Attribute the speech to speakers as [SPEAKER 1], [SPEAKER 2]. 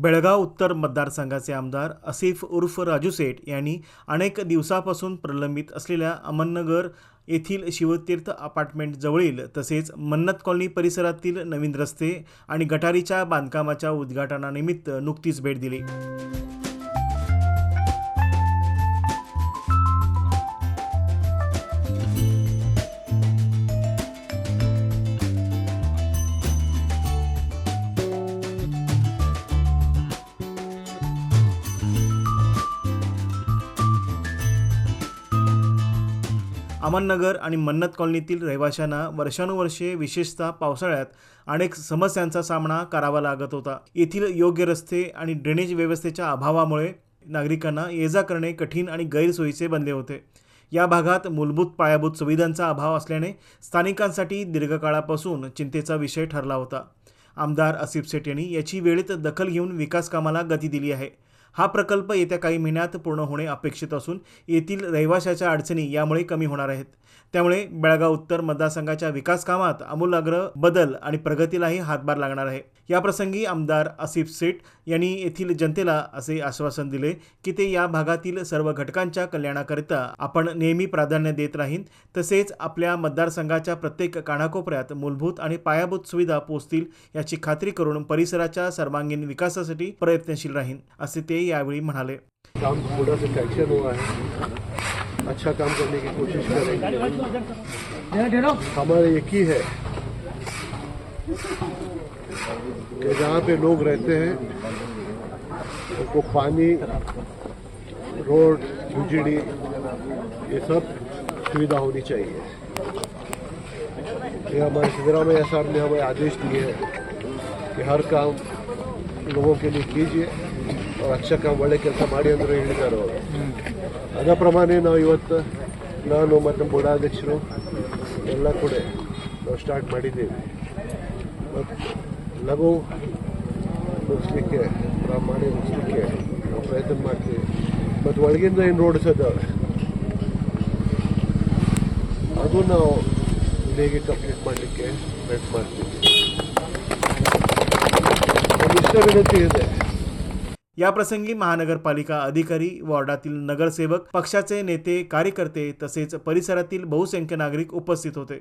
[SPEAKER 1] बेळगाव उत्तर मतदारसंघाचे आमदार असिफ उर्फ राजू सेठ यांनी अनेक दिवसापासून प्रलंबित असलेल्या अमननगर येथील शिवतीर्थ अपार्टमेंट जवळील तसेच मन्नत कॉलनी परिसरातील नवीन रस्ते आणि गटारीच्या बांधकामाच्या उद्घाटनानिमित्त नुकतीच भेट दिली. अमननगर आणि मन्नत कॉलनीतील रहिवाशांना वर्षानुवर्षे विशेषतः पावसाळ्यात अनेक समस्यांचा सामना करावा लागत होता. येथील योग्य रस्ते आणि ड्रेनेज व्यवस्थेच्या अभावामुळे नागरिकांना ये जा करणे कठीण आणि गैरसोयीचे बनले होते. या भागात मूलभूत पायाभूत सुविधांचा अभाव असल्याने स्थानिकांसाठी दीर्घकाळापासून चिंतेचा विषय ठरला होता. आमदार आसिफ सेठ यांनी याची वेळेत दखल घेऊन विकास कामाला गती दिली आहे. हा प्रकल्प येत्या काही महिन्यात पूर्ण होणे अपेक्षित असून येथील रहिवाशाच्या अडचणी यामुळे कमी होणार आहेत. त्यामुळे बेळगाव उत्तर मतदारसंघाच्या विकास कामात आमूलाग्र बदल आणि प्रगतीलाही हातभार लागणार आहे. याप्रसंगी आमदार आसिफ सेठ यांनी येथील जनतेला असे आश्वासन दिले की ते या भागातील सर्व घटकांच्या कल्याणाकरिता आपण नेहमी प्राधान्य देत राहीन. तसेच आपल्या मतदारसंघाच्या प्रत्येक कानाकोपऱ्यात मूलभूत आणि पायाभूत सुविधा पोहोचतील याची खात्री करून परिसराच्या सर्वांगीण विकासासाठी प्रयत्नशील राहीन असे ते यावेळी म्हणाले
[SPEAKER 2] काम थोड़ा सा टेंशन हुआ है। अच्छा काम करने की कोशिश करेंगे। हमारा एक ही है कि जहाँ पे लोग रहते हैं, उनको पानी, रोड, बिजली, ये सब सुविधा होनी चाहिए। ये हमारे सिद्धरामैया साहब ने हमें आदेश दिए हैं कि हर काम लोगों के लिए कीजिए। ರಕ್ಷಕ ಒಳ್ಳೆ ಕೆಲಸ ಮಾಡಿ ಅಂದ್ರೆ ಹೇಳಿದ್ದಾರೆ ಅವರು. ಅದ ಪ್ರಮಾಣ ನಾವು ಇವತ್ತು ನಾನು ಮತ್ತು ಬುಡಾಧ್ಯಕ್ಷರು ಎಲ್ಲ ಕೂಡ ನಾವು ಸ್ಟಾರ್ಟ್ ಮಾಡಿದ್ದೀವಿ. ಮತ್ತು ಲಘು ಮುಗಿಸ್ಲಿಕ್ಕೆ ಮಾಡಿ ಮುಗಿಸ್ಲಿಕ್ಕೆ ನಾವು ಪ್ರಯತ್ನ ಮಾಡ್ತೀವಿ. ಮತ್ತು ಒಳಗಿಂದ ಏನು ರೋಡ್ಸ್ ಅದಾವೆ? ಅದು ನಾವು ಹೇಗೆ ಕಂಪ್ಲೀಟ್ ಮಾಡಲಿಕ್ಕೆ ಪ್ರಯತ್ನ ಮಾಡ್ತೀವಿ. ಇಷ್ಟ ವಿನಂತಿ ಇದೆ.
[SPEAKER 1] याप्रसंगी महानगरपालिका अधिकारी वॉर्डातील नगरसेवक पक्षाचे नेते कार्यकर्ते तसेच परिसरातील बहुसंख्य नागरिक उपस्थित होते.